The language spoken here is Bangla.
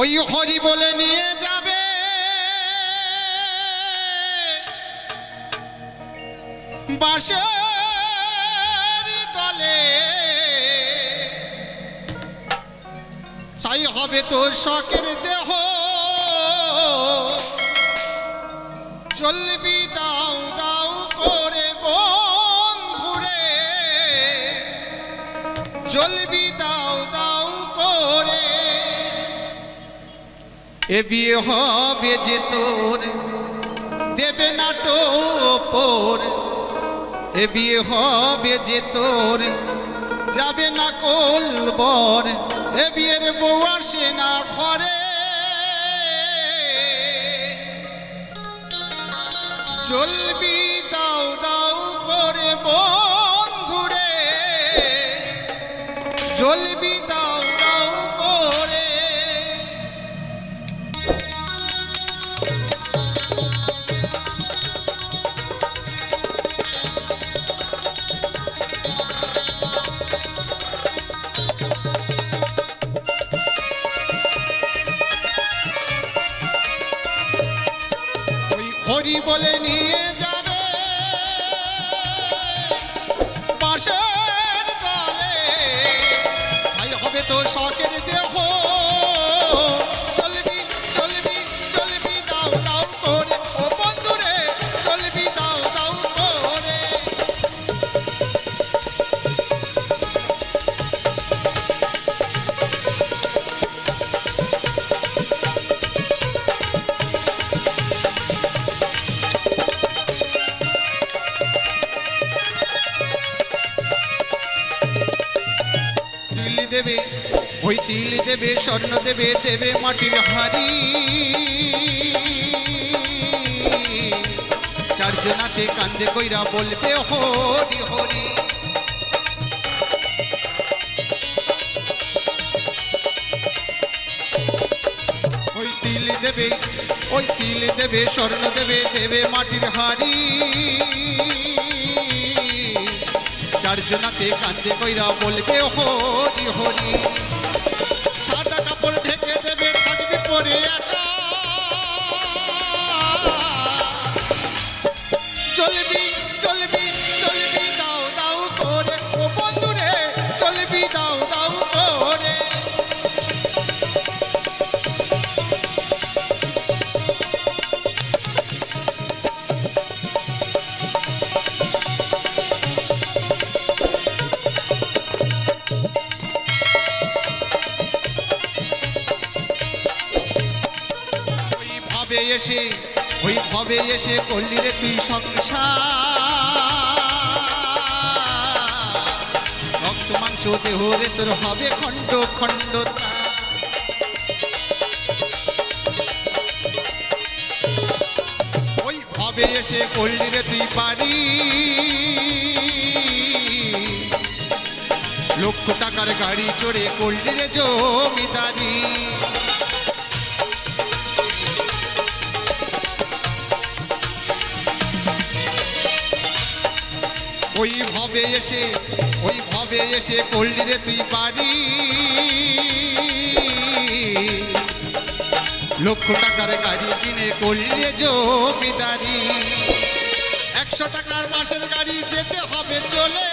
ওই হরি বলে নিয়ে যাবে। দলে চাই হবে তোর শখের দেহ। চলবি দাও দাও করে বন্ধুরে। চলবি দাও দাও করে এ বিয়ে হবে যে তোর, দেবে না টোপর। এ বিয়ে হবে যে তোর, যাবে না কলবর। এ বিয়ের বউ আসে না ঘরে। চলবি হরি বলে নিয়ে যাবে। পাশের দলে হবে তো শখের দেহ। ওই তিল দেবে, স্বর্ণ দেবে দেবে মাটির হাড়ি। চারজনাতে কান্দে কইরা বলবে, হরি হরি। ওই তিল দেবে, ওই তিল দেবে, স্বর্ণ দেবে দেবে মাটির হাড়ি। চারজনাতে কান্দে কইরা বলবে, হরি হরি। সাদা কাপড় ঢেকে এসে ওই ভাবে এসে করলি রে তুই সংসার। রক্ত, মাংস, দেহ রে তোর হবে খণ্ড খণ্ড। ওই ভাবে এসে করলি রে তুই পারি লক্ষ টাকার গাড়ি চড়ে করলি রে জমিদারি। ওই ভাবে এসে ওই ভাবে এসে করলি রে তুই পারি। লক্ষ টাকার গাড়ি কিনে করলি জমিদারি। একশো টাকার মাসের গাড়ি যেতে হবে চলে।